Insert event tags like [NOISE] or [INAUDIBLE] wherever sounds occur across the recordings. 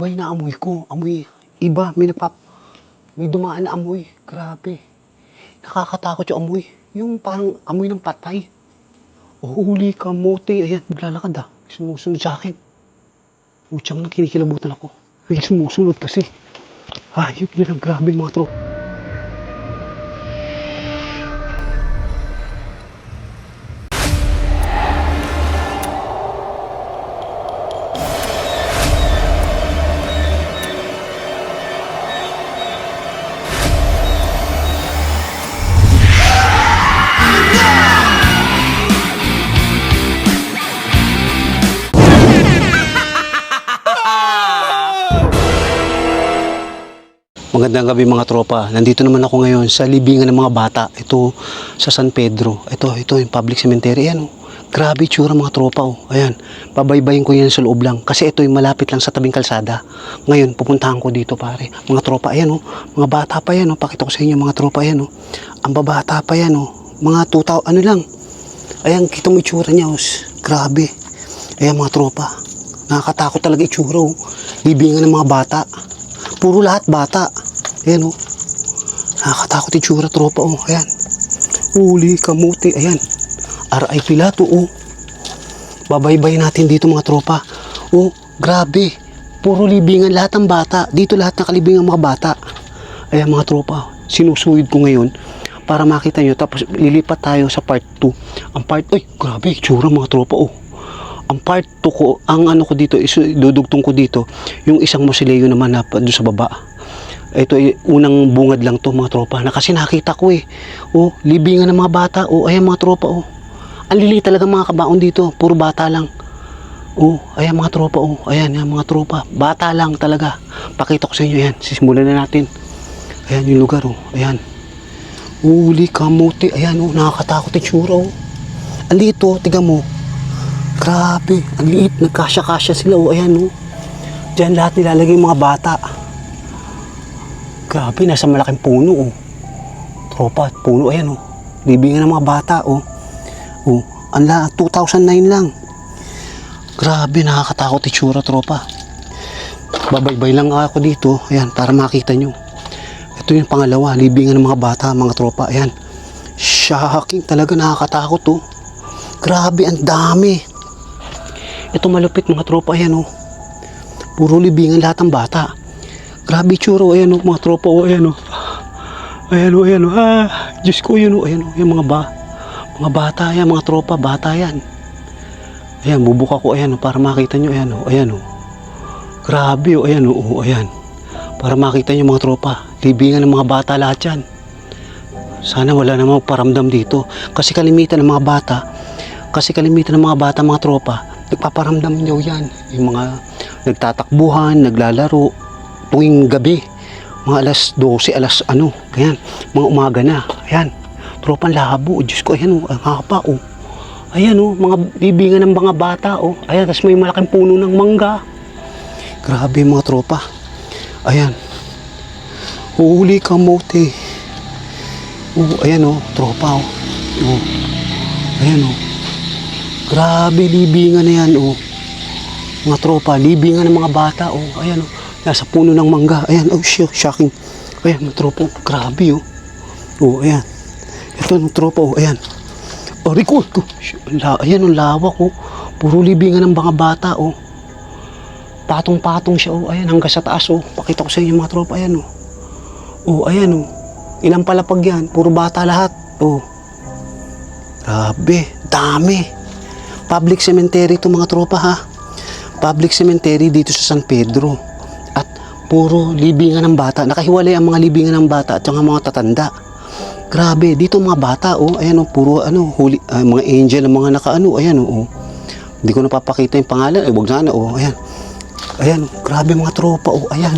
Iba yung naamoy ko. Amoy. Iba. May nagpap... May dumaan na amoy. Grabe. Nakakatakot yung amoy. Yung parang amoy ng patay. Oh, huli ka, mote. Ayan, naglalakad ah. Sumusunod sa akin. Utsang na kinikilabutan ako. May sumusunod kasi. Ayop yun ang grabe mga tro. Magandang gabi mga tropa. Nandito naman ako ngayon sa libingan ng mga bata. Ito sa San Pedro. Ito, ito yung public cemetery. Ayan oh. Grabe tsura mga tropa oh. Ayan. Pabaybayin ko yan sa loob lang. Kasi ito yung malapit lang sa tabing kalsada. Ngayon, pupuntahan ko dito pare. Mga tropa, ayan oh. Mga bata pa yan oh. Pakita ko sa inyo mga tropa, ayan oh. Ang babata pa yan oh. Mga 2000, ano lang. Ayan, kita mo itsura niya oh. Grabe. Ayan mga tropa. Nakakatakot talaga itsura oh. Libingan ng mga bata. Puro lahat bata. Ayan oh. Nakakatakot yung tsura tropa oh. Ayan. Huli, kamuti. Ayan. RI Pilato oh. Babaybay natin dito mga tropa. Oh, grabe. Puro libingan lahat ng bata. Dito lahat nakalibingan mga bata. Ayan mga tropa. Sinusuid ko ngayon para makita nyo. Tapos lilipat tayo sa part 2. Ang part, ay grabe, tsura mga tropa oh. Ang part 2 ko, ang ano ko dito, is, dudugtong ko dito, yung isang mausoleo naman na doon sa baba. Ito ay unang bungad lang to mga tropa. Na kasi nakita ko eh. Oh, libingan ng mga bata. Oh, ayan mga tropa oh. Ang lili talaga mga kabaon dito. Puro bata lang. Oh, ayan mga tropa oh. Ayan, ayan mga tropa. Bata lang talaga. Pakita ko sa inyo yan. Sisimulan na natin. Ayan yung lugar oh. Ayan. Uli kamote. Ayan oh, nakakatakot yung tsura oh. Ang liit oh, tiga mo. Grabe, ang liit. Nagkasya-kasya sila oh. Ayan oh. Diyan lahat nilalagay yung mga bata. Grabe, nasa malaking puno oh. Tropa, puno ayan oh. Libingan ng mga bata oh. Oh, ang la 2009 lang. Grabe, nakakatakot itsura tropa. Babaybay lang ako dito, ayan, para makita nyo. Ito yung pangalawa, libingan ng mga bata, mga tropa, ayan. Shocking, talaga nakakatakot oh. Grabe, ang dami. Ito malupit mga tropa, ayan oh. Puro libingan lahat ng bata. Grabe tsuro, ayan o, mga tropa o, ayan o. Ayan o, ayan o, ah, Diyos ko yun o, ayan o, yung mga ba, mga bata yan, mga tropa, bata yan. Ayan, bubuka ko, ayan o, para makita nyo, ayan o, ayan o. Grabe o, ayan o, ayan. Para makita nyo mga tropa, libingan ng mga bata lahat yan. Sana wala namang paramdam dito. Kasi kalimitan ng mga bata, kasi kalimitan ng mga bata, mga tropa, nagpaparamdam daw yan. Yung mga nagtatakbuhan, naglalaro, tuwing gabi, mga alas 12, alas ano, ayan, mga umaga na, ayan, tropang labo, Diyos ko, ayan, oh, ang hapa, oh. Ayan, oh, mga bibingan ng mga bata, oh. Ayan, tapos may malaking puno ng mangga. Grabe, mga tropa. Ayan. Huli ka, mote. Oh, ayan, oh, tropa, oh. Oh. Ayan, oh. Grabe, libingan na yan, oh. Mga tropa, libingan ng mga bata, oh. Ayan, oh. Nasa puno ng mangga. Ayan, oh, shit, shocking. Ayan, mga tropa, oh. Grabe, oh. Oh, ayan. Ito, mga tropa, oh, ayan. Oh, record ko. La, ayan, ang lawak, oh. Puro libingan ng mga bata, oh. Patong-patong siya, oh. Ayan, hanggang sa taas, oh. Pakita ko sa inyo, mga tropa, ayan, oh. Oh, ayan, oh. Ilang palapag yan. Puro bata lahat. Oh. Grabe, dami. Public cemetery to mga tropa ha. Public cemetery dito sa San Pedro. Puro libingan ng bata. Nakahiwalay ang mga libingan ng bata at saka mga tatanda. Grabe, dito mga bata oh, ayan oh, puro ano, huli, ah, mga angel ang mga nakaano, ayan oh. oh. Hindi ko napapakita yung pangalan, eh wag sana oh, ayan. Ayan, oh, grabe mga tropa oh, ayan.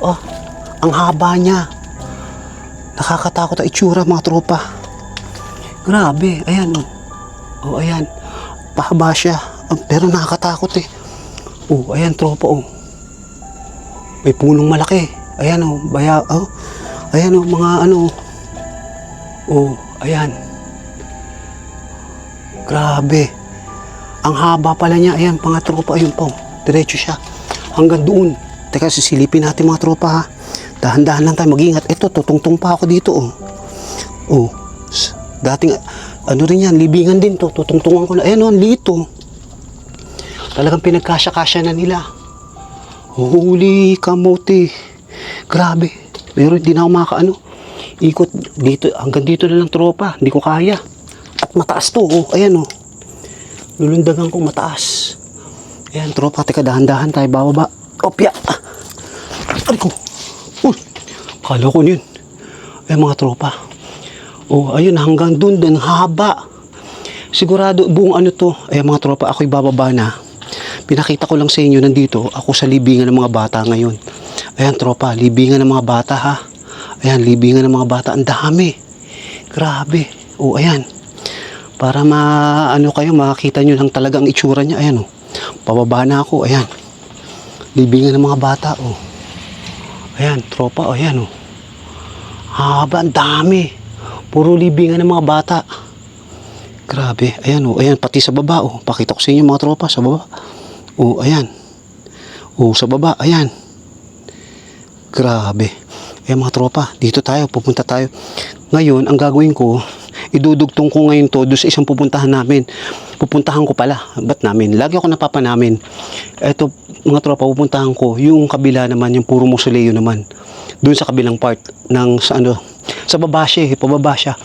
Oh, ang haba niya. Nakakatakot ang itsura mga tropa. Grabe, ayan oh. Oh, ayan. Pahaba siya. Ah, Pero nakakatakot eh. Oh, ayan tropa oh. May punong malaki. Ayan oh, baya oh. Ayan oh, mga ano. Oh, ayan. Grabe. Ang haba pala niya. Ayan, mga tropa, ayun po. Diretso siya. hanggang doon. Teka, sisilipin natin mga tropa ha. Dahan-dahan lang tayo mag-ingat. Ito, tutungtong pa ako dito oh. Oh, dating, ano rin yan, libingan din to. Tutungtungan ko na. Ayan oh, liit oh. Talagang pinagkasya-kasya na nila. Holy kamote. Grabe. Pero hindi na ako makaano. Ikot dito, hanggang dito na lang tropa. Hindi ko kaya. At mataas to, oh. Ayan oh. Lulundagan ko mataas. Ayan, tropa, teka, dahan-dahan tayo bababa. Opya! Ay ko! Uy! Kala ko yun. Ayan mga tropa. Oh, ayun, hanggang dun, dun, haba. Sigurado, buong ano to. Ayan mga tropa, ako'y bababa na. Pinakita ko lang sa inyo, nandito, ako sa libingan ng mga bata ngayon. Ayan, tropa, libingan ng mga bata ha. Ayan, libingan ng mga bata. Ang dami. Grabe. Oh, ayan. Para ma ano kayo makakita nyo lang talaga ang itsura niya. Ayan oh. Pababa na ako. Ayan. Libingan ng mga bata oh. Ayan, tropa. Oh, ayan oh. Haba, ang dami. Puro libingan ng mga bata. Grabe. Ayan oh. Ayan, pati sa baba oh. Pakita ko sa inyo mga tropa sa baba. Oh, ayan. Oh, sa baba. Ayan. Grabe. Eh mga tropa, dito tayo, pupunta tayo. Ngayon, ang gagawin ko, idudugtong ko ngayon to doon sa isang pupuntahan namin. Pupuntahan ko pala. Ba't namin? Lagi ako napapanamin. Eto, mga tropa, pupuntahan ko. Yung kabila naman, yung puro musoleo naman. Doon sa kabilang part ng sa ano, sa baba siya, eh, pababa siya.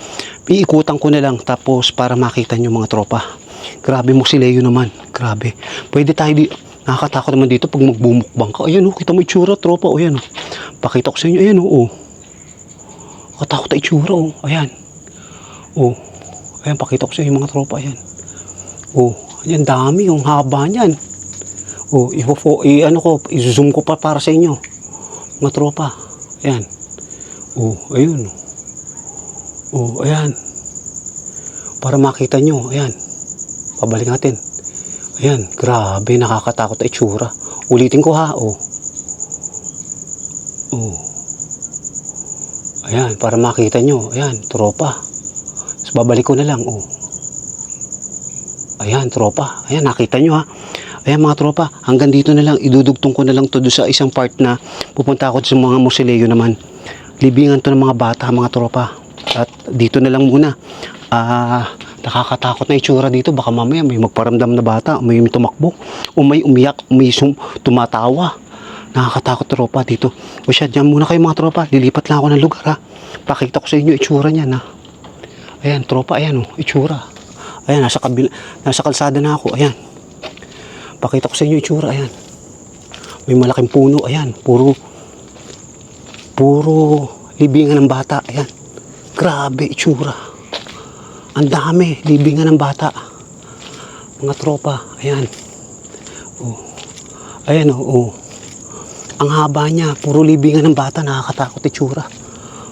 Iikutan ko na lang tapos para makita nyo mga tropa. Grabe musoleo naman. Grabe. Pwede tayo di Nakakatakot naman dito pag magbumukbang ka. Ayan oh, kita mo itsura, tropa. O, ayan oh. Pakita ko sa inyo. Ayan oh. oh. Katakot na itsura oh. Ayan. Oh. Ayan, pakita ko sa inyo mga tropa. Ayan. Oh. Ayan, dami yung haba niyan. Oh, ifo i ano ko, i-zoom ko pa para sa inyo. Mga tropa. Ayan. Oh, ayun. Oh, ayan. Para makita nyo. Ayan. Pabalik natin. Ayan, grabe, nakakatakot na itsura. Ulitin ko ha, oh. Oh. Ayan, para makita nyo. Ayan, tropa. Tapos babalik ko na lang, oh. Ayan, tropa. Ayan, nakita nyo ha. Ayan mga tropa, hanggang dito na lang, idudugtong ko na lang to sa isang part na pupunta ako sa mga musileo naman. Libingan to ng mga bata, mga tropa. At dito na lang muna. Ah, nakakatakot na itsura dito. Baka mamaya may magparamdam na bata, may tumakbo, o may umiyak, may sum, tumatawa. Nakakatakot tropa dito. O siya, dyan muna kayo mga tropa. Lilipat lang ako ng lugar ha. Pakita ko sa inyo itsura niyan ha. Ayan, tropa, ayan oh, itsura. Ayan, nasa, kabil nasa kalsada na ako. Ayan. Pakita ko sa inyo itsura. Ayan. May malaking puno. Ayan. Puro, puro libingan ng bata. Ayan. Grabe, itsura. Ang dami, libingan ng bata. Mga tropa. Ayan. Oh. Ayan oh, oh. Ang haba niya, puro libingan ng bata, nakakatakot itsura.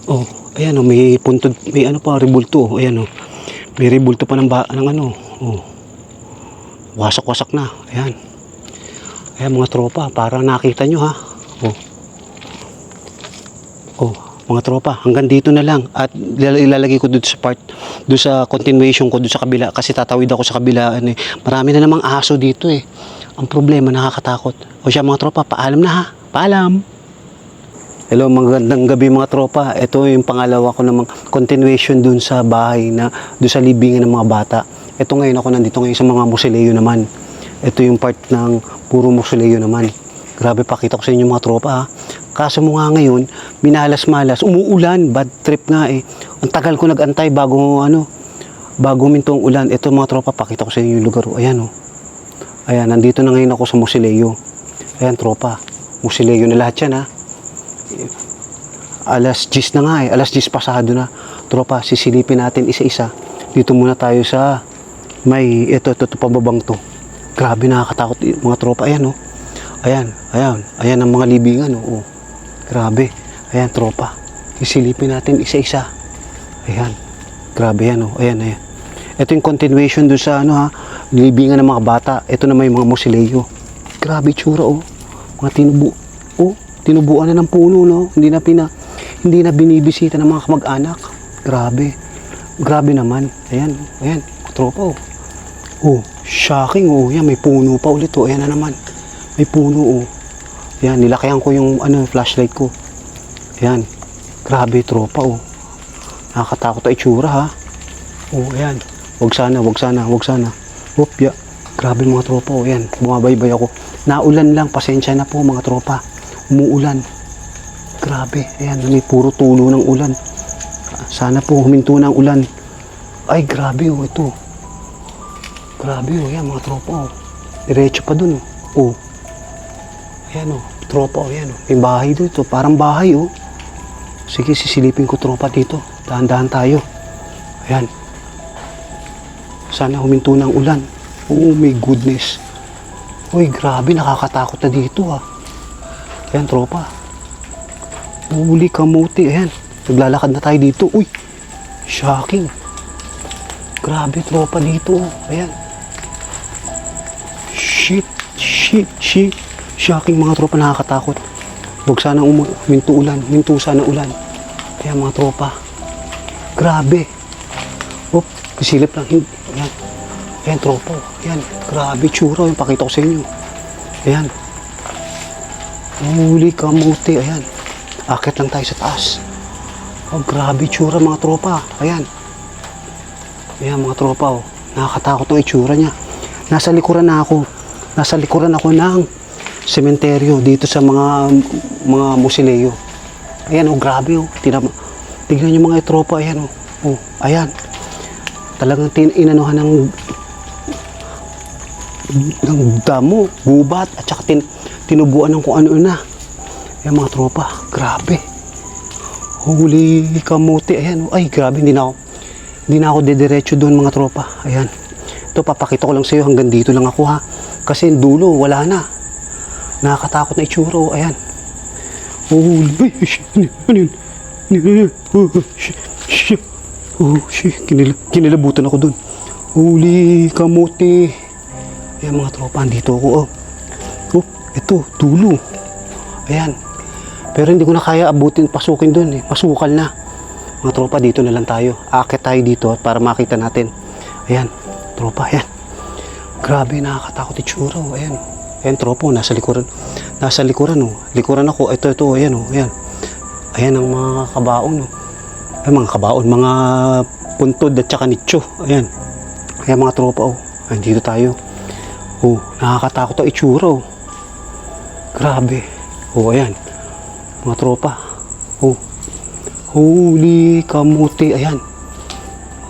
Oh, ayan oh, may puntod, may ano pa, rebulto. Oh. Ayan oh. May rebulto pa ng, ba, ng ano. Oh. Wasak-wasak na. Ayan. Ayan mga tropa, para nakita nyo ha. Oh. Mga tropa, hanggang dito na lang. At ilal- ilalagay ko doon sa part, doon sa continuation ko, doon sa kabila. Kasi tatawid ako sa kabila. Ano, eh. Marami na namang aso dito eh. Ang problema, nakakatakot. O siya mga tropa, paalam na ha. Paalam. Hello, magandang gabi mga tropa. Ito yung pangalawa ko namang continuation dun sa bahay na dun sa libingan ng mga bata. Ito ngayon ako nandito ngayon sa mga musileo naman. Ito yung part ng puro musileo naman. Grabe pakita ko sa inyo mga tropa ha. Kaso mo nga ngayon, minalas-malas, umuulan, bad trip nga eh. Ang tagal ko nagantay bago ano, bago minto ang ulan. Ito mga tropa, pakita ko sa inyo yung lugar. oh. Ayan oh. Ayan, nandito na ngayon ako sa musileo. Ayan tropa, musileo na lahat yan ha alas 10 na nga eh. Alas 10 pasado na. Tropa, sisilipin natin isa-isa. Dito muna tayo sa may ito, ito, ito pababang to. Grabe nakakatakot y- mga tropa. Ayan oh. Ayan, ayan. Ayan ang mga libingan oh. oh. Grabe. Ayan tropa. Sisilipin natin isa-isa. Ayan. Grabe yan oh. Ayan, ayan. Ito yung continuation doon sa ano ha. Libingan ng mga bata. Ito na may mga musileo. Grabe tsura oh. Mga tinubo. Oh, tinubuan na ng puno no. Hindi na pina hindi na binibisita ng mga kamag-anak. Grabe. Grabe naman. Ayan, ayan, tropa oh. Oh, shocking oh. Yan, may puno pa ulit oh. Ayan na naman. May puno oh. Ayan, nilakayan ko yung ano, flashlight ko. Ayan. Grabe, tropa, oh. Nakakatakot ang itsura, ha. Oh, ayan. Wag sana, wag sana, wag sana. Oop, ya. Grabe mga tropa, oh. Ayan, bumabaybay ako. Naulan lang, pasensya na po mga tropa. Umuulan. Grabe, ayan, may puro tulo ng ulan. Sana po huminto ng ulan. Ay, grabe, oh, ito. Grabe, oh, ayan mga tropa, oh. Diretso pa dun, oh. Oh. Ayan, oh. Tropa, oh, ayan, oh. May bahay dito, parang bahay, oh. Sige, sisilipin ko tropa dito. Dahan-dahan tayo. Ayan. Sana huminto ng ulan. Oh my goodness. Uy, grabe, nakakatakot na dito ah. Ayan, tropa. Huli kamuti, ayan. Naglalakad na tayo dito. Uy, shocking. Grabe, tropa dito. oh. Ayan. Shit, shit, shit. Shocking mga tropa, nakakatakot. Huwag sana umu- huminto ulan. Huminto sana ulan. Ayan mga tropa. Grabe. Oop, kasilip lang. Hin- Ayan. Ayan, tropa. Ayan, grabe tsura. Yung pakita ko sa inyo. Ayan. Huli kamuti. Ayan. Akit lang tayo sa taas. Oh, grabe tsura mga tropa. Ayan. Ayan mga tropa. Oh. Nakakatakot ang itsura niya. Nasa likuran na ako. Nasa likuran ako ng sementeryo dito sa mga mga musileo. Ayan oh, grabe oh. Tinam Tignan niyo mga tropa, ayan oh. Oh, ayan. Talagang tin inanuhan ng ng damo, gubat, at saka tin, tinubuan ng kung ano na. Ayan mga tropa, grabe. Huli kamuti, ayan. oh. Ay, grabe, hindi na ako, hindi na ako dediretso doon mga tropa. Ayan. Ito, papakita ko lang sa iyo, hanggang dito lang ako ha. Kasi dulo, wala na. Nakakatakot na itsura, oh. ayan. [LAUGHS] Shit, ano yun? Ano? Ano? Oh. Oh, shit, kinila, kinilabutan ako doon. Huli kamuti. Ayan mga tropa, andito ako. Oh. oh, ito, dulo. Ayan. Pero hindi ko na kaya abutin, pasukin doon eh. Pasukal na. Mga tropa, dito na lang tayo. Akit tayo dito para makita natin. Ayan, tropa, ayan. Grabe, nakakatakot itsura. Oh. Ayan. Ayan, tropa, oh, nasa likuran. Nasa likuran, oh. Likuran ako. Ito, ito, ayan, oh. Ayan. Ayan ang mga kabaon, oh. Ay, mga kabaon, mga puntod at saka nitso. Ayan. Ayan mga tropa, oh. Ayan, dito tayo. Oh, nakakatakot ang itsura, oh. Grabe. Oh, ayan. Mga tropa. Oh. Holy kamuti. Ayan.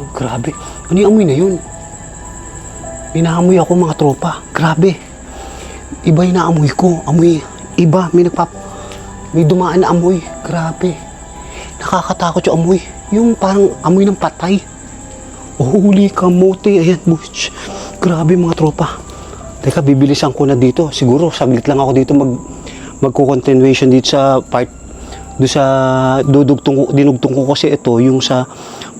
Oh, grabe. Ano yung amoy na yun? Inaamoy ako mga tropa. Grabe. Iba yung naamoy ko. Amoy. Iba. May nagpap... May dumaan na amoy. Grabe. Nakakatakot yung amoy. Yung parang amoy ng patay. Holy kamuti. Ayan. Bush. Grabe mga tropa. Teka, bibilisan ko na dito. Siguro, saglit lang ako dito mag magko-continuation dito sa part do sa dudugtong ko dinugtong ko kasi ito yung sa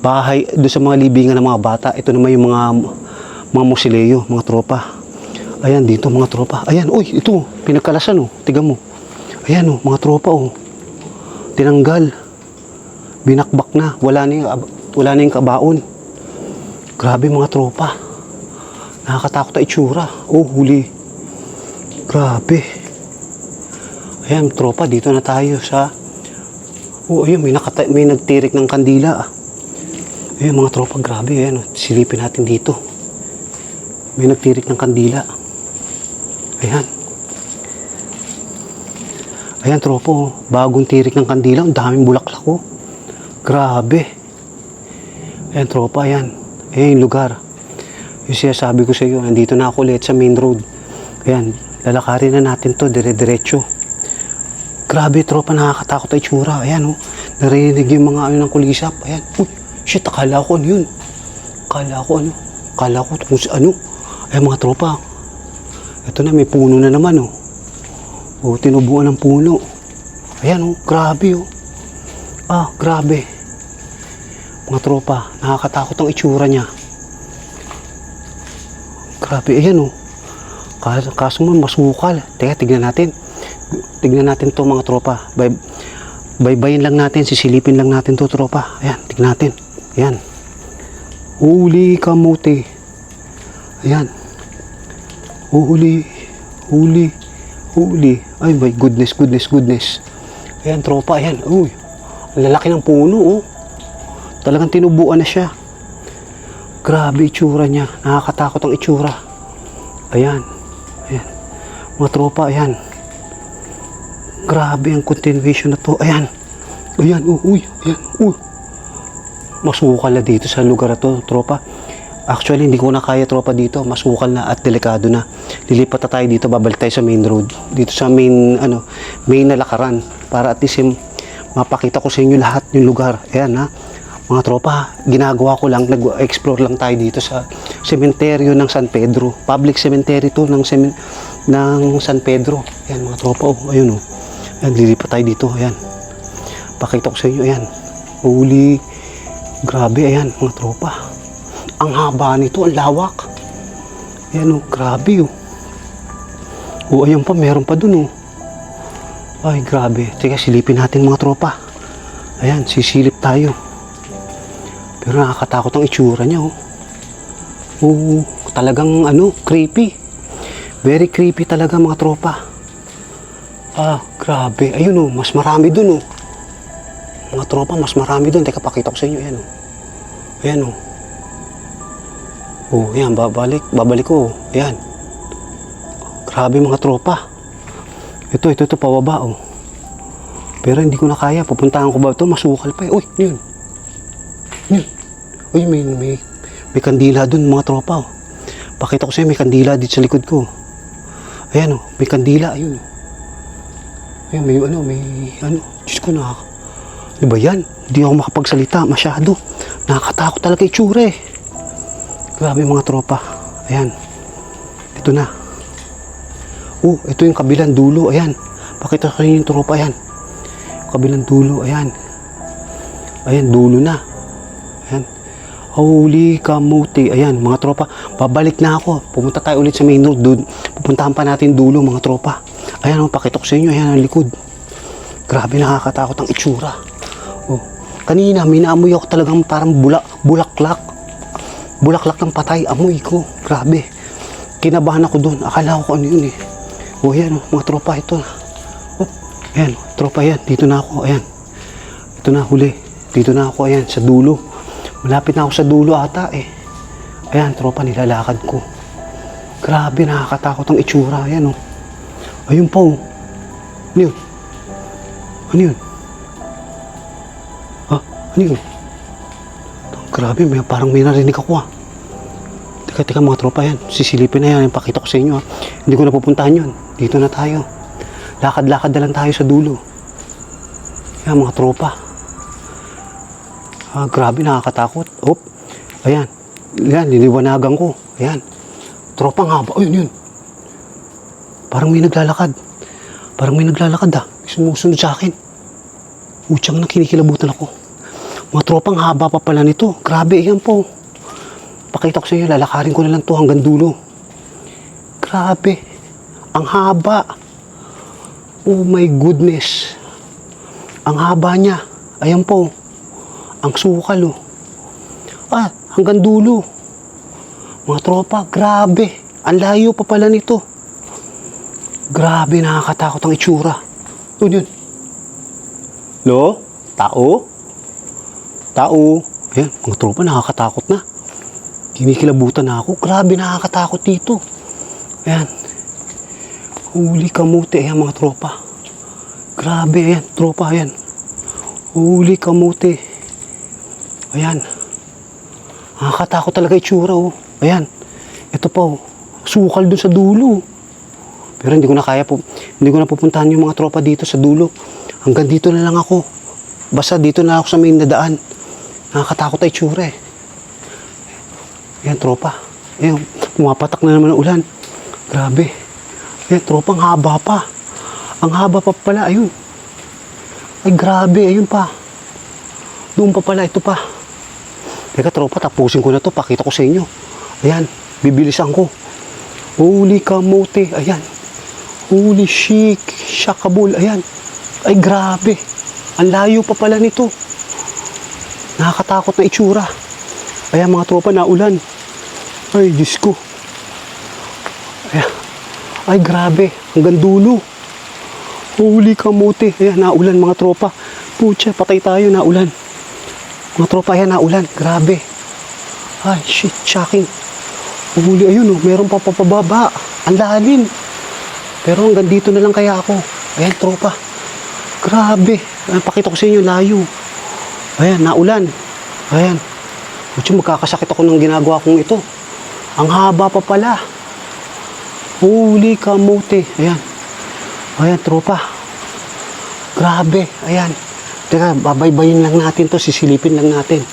bahay do sa mga libingan ng mga bata ito naman yung mga mga musileo mga tropa ayan dito mga tropa. Ayan uy ito pinagkalasan oh. Tiga mo. Ayan oh mga tropa oh. Tinanggal. Binakbak na. Wala na yung, wala na yung kabaon. Grabe mga tropa. Nakakatakot na itsura. Oh huli. Grabe. Ayan, tropa, dito na tayo sa... Oh, ayun, may, nakata- may nagtirik ng kandila. Ayun, mga tropa, grabe. Ayan, oh, silipin natin dito. May nagtirik ng kandila. Ayan. Ayan, tropa, oh, bagong tirik ng kandila. Ang daming bulaklak, oh. Grabe. Ayan, tropa, ayan. Ayan yung lugar. Yung sinasabi ko sa iyo, nandito na ako ulit sa main road. Ayan, lalakarin na natin to, dire-diretso. Grabe, tropa, nakakatakot ay tsura. Ayan, oh. Narinig yung mga ano ng kulisap. Ayan. Uy, shit, akala ko ano yun. Akala ko ano. Akala ko kung ano. Ayan, mga tropa. Ito na, may puno na naman, oh. Oh, tinubuan ng puno. Ayan, oh. Grabe, oh. Ah, grabe. Mga tropa, nakakatakot ang itsura niya. Grabe, ayan, oh. Kaso, kaso mo, masukal. Teka, tignan natin. Tignan natin to mga tropa. Bay, baybayin lang natin, sisilipin lang natin to tropa. Ayan, tignan natin. Ayan. Huli kamuti. Ayan. Huli, huli, huli. Ay, my goodness, goodness, goodness. Ayan, tropa, ayan. Uy, lalaki ng puno, oh. Talagang tinubuan na siya. Grabe itsura niya. Nakakatakot ang itsura. Ayan. Ayan. Mga tropa, ayan. Grabe ang continuation na to. Ayan. Ayan, oh, uy, ayan, uy. Masukal na dito sa lugar na to, tropa. Actually, hindi ko na kaya tropa dito. Masukal na at delikado na. Lilipat na tayo dito, babalik tayo sa main road. Dito sa main, ano, main na lakaran. Para at least, yung mapakita ko sa inyo lahat yung lugar. Ayan, ha. Mga tropa, ginagawa ko lang, nag-explore lang tayo dito sa sementeryo ng San Pedro. Public cemetery to ng, semen, ng San Pedro. Ayan, mga tropa, oh, ayun, oh. Ayan, lilipat tayo dito, ayan. Pakita ko sa inyo, ayan. Holy, grabe, ayan, mga tropa. Ang haba nito, ang lawak. Ayan, oh, grabe, oh. Oh, ayun pa, meron pa dun, oh. Ay, grabe. Teka, silipin natin mga tropa. Ayan, sisilip tayo. Pero nakakatakot ang itsura niya, oh. Oo, talagang ano, creepy. Very creepy talaga mga tropa. Ah, grabe. Ayun oh, mas marami dun oh. Mga tropa, mas marami dun. Teka, pakita ko sa inyo. Ayan oh. Ayan oh. Oh, ayan, babalik. Babalik ko. oh. Ayan. Grabe mga tropa. Ito, ito, ito, pababa oh. Pero hindi ko na kaya. Pupuntahan ko ba ito? Masukal pa eh. Uy, yun. Yun. Uy, may, may, may kandila dun mga tropa. Oh. Pakita ko sa'yo, may kandila dito sa likod ko. Ayan oh, may kandila. Ayun oh. Ayun, may ano, may ano. Diyos ko, nakaka... Ano ba yan? Hindi ako makapagsalita masyado. Nakakatakot talaga itsura eh. Grabe mga tropa. Ayan. Ito na. Oh, ito yung kabilang dulo. Ayan. Pakita ko yung tropa. Ayan. Kabilang dulo. Ayan. Ayan, dulo na. Ayan. Holy kamuti. Ayan, mga tropa. Babalik na ako. Pumunta tayo ulit sa main road. Doon. Pupuntahan pa natin dulo, mga tropa. Ayan, oh, pakita ko sa inyo. Ayan, ang likod. Grabe, nakakatakot ang itsura. Oh. Kanina, may naamoy ako talagang parang bulak, bulaklak. Bulaklak ng patay. Amoy ko. Grabe. Kinabahan ako doon. Akala ko ano yun eh. Oh, ayan, oh, mga tropa. Ito na. Oh, ayan, tropa yan. Dito na ako. Ayan. Ito na, huli. Dito na ako. Ayan, sa dulo. Malapit na ako sa dulo ata eh. Ayan, tropa, nilalakad ko. Grabe, nakakatakot ang itsura. Ayan, oh. Ayun pa, oh. Ano yun? Ano yun? Ha? Ano yun? Grabe, may, parang may narinig ako ah. Teka, teka mga tropa yan. Sisilipin na yan. Pakita ko sa inyo ah. Hindi ko napupuntahan yun. Dito na tayo. Lakad-lakad na lang tayo sa dulo. Yan mga tropa. Ah, grabe, nakakatakot. Op. Ayan. Ayan, liliwanagan ko. Ayan. Tropang haba. Ayun, yun. Parang may naglalakad. Parang may naglalakad ah. Sumusunod sa akin. Utsang na kinikilabutan ako. Mga tropang haba pa pala nito. Grabe, yan po. Pakita ko sa inyo, lalakarin ko na lang to hanggang dulo. Grabe. Ang haba. Oh my goodness. Ang haba niya. Ayan po. Ang sukal oh. Ah, hanggang dulo. Mga tropa, grabe. Ang layo pa pala nito. Grabe, nakakatakot ang itsura. Yun yun. Lo? Tao? Tao? Ayan, mga tropa, nakakatakot na. Kinikilabutan na ako. Grabe, nakakatakot dito. Ayan. Huli kamuti, ayan mga tropa. Grabe, ayan, tropa, ayan. Huli kamuti. Ayan. Nakakatakot talaga itsura, oh. Ayan. Ito pa, oh. Sukal dun sa dulo. Pero hindi ko na kaya po, hindi ko na pupuntahan yung mga tropa dito sa dulo. Hanggang dito na lang ako. Basta dito na ako sa main na daan. Nakakatakot ay tsura eh. Ayan, tropa. Ayan, pumapatak na naman ang ulan. Grabe. Ayan, tropa, ang haba pa. Ang haba pa pala, ayun. Ay, grabe, ayun pa. Doon pa pala, ito pa. Teka, tropa, tapusin ko na to. Pakita ko sa inyo. Ayan, bibilisan ko. Holy kamote, ayan. Holy shit, shakabul, ayan. Ay, grabe. Ang layo pa pala nito. Nakakatakot na itsura. Ayan, mga tropa, naulan. Ay, Diyos ko. Ayan. Ay, grabe. Hanggang dulo. Huli kamote. Ayan, naulan mga tropa. Pucha, patay tayo, naulan. Mga tropa, ayan, naulan. Grabe. Ay, shit, shocking. Huli, ayun, oh, meron pa papababa. Ang lalim. Pero hanggang dito na lang kaya ako. Ayan, tropa. Grabe. Ayan, pakita ko sa inyo, layo. Ayan, naulan. Ayan. Pucha, magkakasakit ako ng ginagawa kong ito. Ang haba pa pala. Huli kamote. Ayan. Ayan, tropa. Grabe. Ayan. Teka, babaybayin lang natin to. Sisilipin lang natin.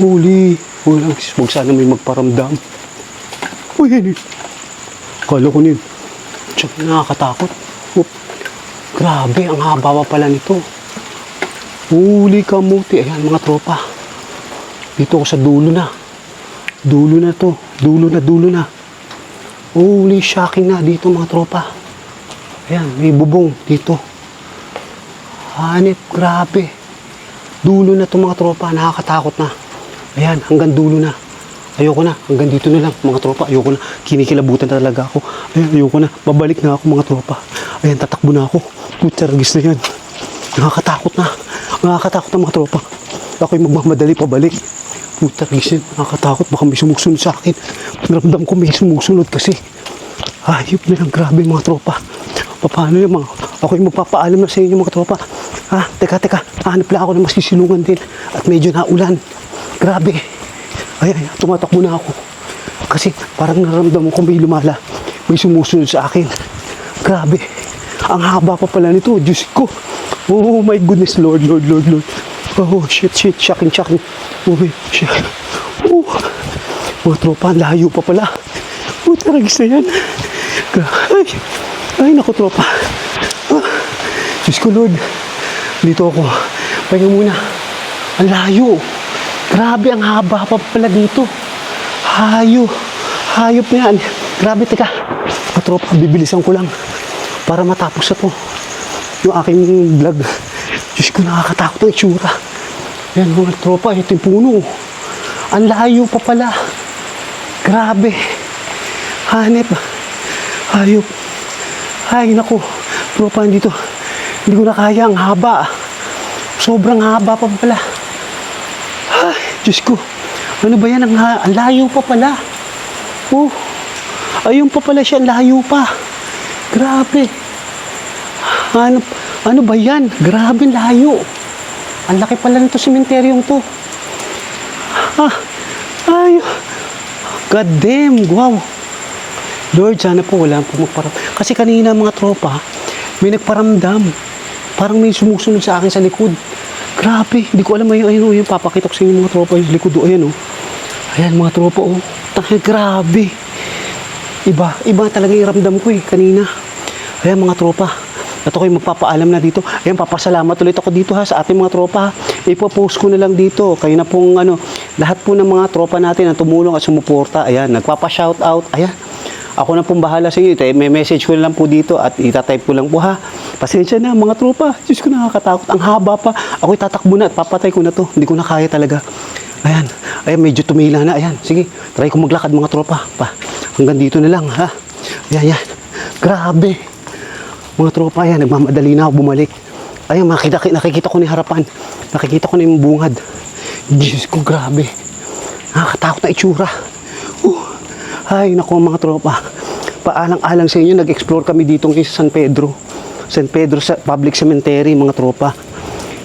Huli. Huli lang. Huwag sana may magparamdam. Uy, yan yun. Kala ko yun. Tsaka nakakatakot. Oop. Grabe, ang haba pa pala nito. Huli kamuti. Ayan, mga tropa. Dito ako sa dulo na. Dulo na to. Dulo na, dulo na. Holy shocking na dito mga tropa. Ayan, may bubong dito. Hanip, grabe. Dulo na to mga tropa, nakakatakot na. Ayan, hanggang dulo na. Ayoko na, hanggang dito na lang mga tropa. Ayoko na, kinikilabutan talaga ako. Ayan, ayoko na, babalik na ako mga tropa. Ayan, tatakbo na ako. Putsaragis na yan. Nakakatakot na. Nakakatakot na mga tropa. Ako'y magmamadali pabalik. Putsaragis yan, nakakatakot. Baka may sumusunod sa akin. Naramdam ko may sumusunod kasi. Hayop na lang, grabe mga tropa. Paano yung mga, ako yung magpapaalam na sa inyo mga tropa. Ha, teka, teka, hanap lang ako ng masisilungan din. At medyo naulan. Grabe. Ay, ay, tumatakbo na ako. Kasi parang naramdaman ko may lumala. May sumusunod sa akin. Grabe. Ang haba pa pala nito. Diyos ko. Oh my goodness, Lord, Lord, Lord, Lord. Oh, shit, shit, shocking, shocking. Oh, shit. Oh. Mga tropa, layo pa pala. Oh, taragis na yan. Ay, ay, naku, tropa. Ah, Diyos ko, Lord. Dito ako. Pahinga muna. Ang layo. Grabe, ang haba pa pala dito. Hayo. Hayop na yan. Grabe, teka. Mga tropa, bibilisan ko lang. Para matapos na to. Yung aking vlog. Diyos ko, nakakatakot ang itsura. Yan, mga tropa, ito yung puno. Ang layo pa pala. Grabe. Hanip. Hayop. Ay, naku. Tropa, dito. Hindi ko na kaya. Ang haba. Sobrang haba pa pala. Ay, Diyos ko. Ano ba yan? Ang, ang layo pa pala. Oh. Ayun pa pala siya. Ang layo pa. Grabe. Ano, ano ba yan? Grabe layo. Ang laki pala nito sementeryong to. Ah, ay, God damn, wow. Lord, sana po wala po. Kasi kanina mga tropa, may nagparamdam. Parang may sumusunod sa akin sa likod. Grabe, hindi ko alam ayun, ayun, ayun, papakita ko sa inyo mga tropa, yung likod, oh, ayan, oh. Ayan, mga tropa, oh. Taka, grabe. Iba, iba talaga yung ramdam ko, eh, kanina. Ayan, mga tropa. At ako'y magpapaalam na dito. Ayan, papasalamat ulit ako dito ha sa ating mga tropa. Ipopost ko na lang dito. Kayo na pong ano, lahat po ng mga tropa natin na tumulong at sumuporta. Ayan, nagpapa-shout out. Ayan. Ako na pong bahala sa inyo. Eh, May message ko na lang po dito at itatype ko lang po ha. Pasensya na mga tropa. Diyos ko nakakatakot. Ang haba pa. Ako'y tatakbo na at papatay ko na to. Hindi ko na kaya talaga. Ayan. Ayan, medyo tumila na. Ayan. Sige, try ko maglakad mga tropa. Pa. Hanggang dito na lang ha. Ayan, ayan. Grabe. Mga tropa, ayan, nagmamadali na ako bumalik. Ayan, makita, nakikita ko yung harapan. Nakikita ko na yung bungad. Diyos ko, grabe. Nakakatakot na itsura. Uh, ay, naku mga tropa. Paalang-alang sa inyo, nag-explore kami dito sa San Pedro. San Pedro sa Public Cemetery, mga tropa.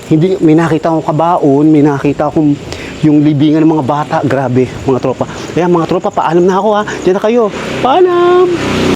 Hindi, may nakita akong kabaon, may nakita akong yung libingan ng mga bata. Grabe, mga tropa. Ayan, mga tropa, paalam na ako ha. Diyan na kayo. Paalam!